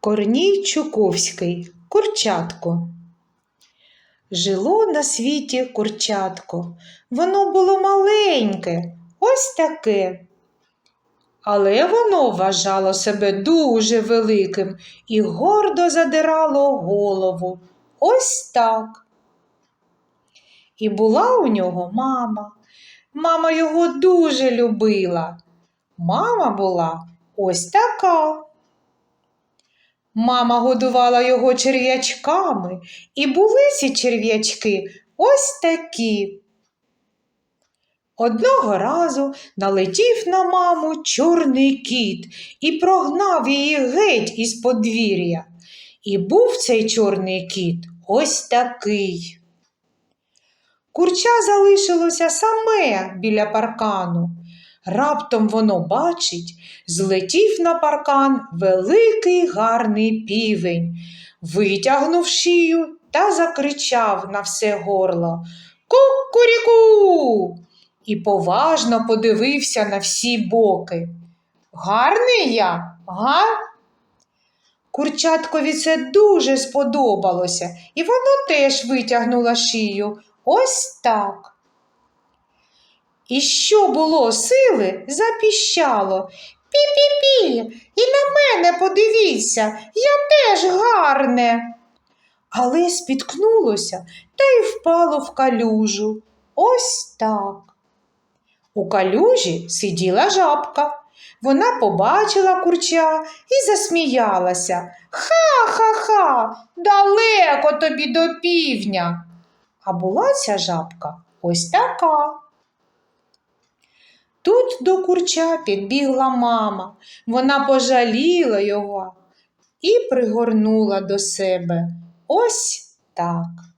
Корній Чуковський Курчатко. Жило на світі курчатко. Воно було маленьке, ось таке. Але воно вважало себе дуже великим і гордо задирало голову. Ось так. І була у нього мама. Мама його дуже любила. Мама була ось така. Мама годувала його черв'ячками, і були ці черв'ячки ось такі. Одного разу налетів на маму чорний кіт і прогнав її геть із подвір'я. І був цей чорний кіт ось такий. Курча залишилося саме біля паркану. Раптом воно бачить, злетів на паркан великий гарний півень, витягнув шию та закричав на все горло Ку-ку-ріку! І поважно подивився на всі боки. Гарний я, га? Курчаткові це дуже сподобалося, і воно теж витягнуло шию. Ось так. І що було сили, запіщало. Пі-пі-пі, і на мене подивіться, я теж гарне. Але спіткнулося та й впало в калюжу. Ось так. У калюжі сиділа жабка. Вона побачила курча і засміялася. Ха-ха-ха, далеко тобі до півдня. А була ця жабка ось така. Тут до курча підбігла мама. Вона пожаліла його і пригорнула до себе. Ось так.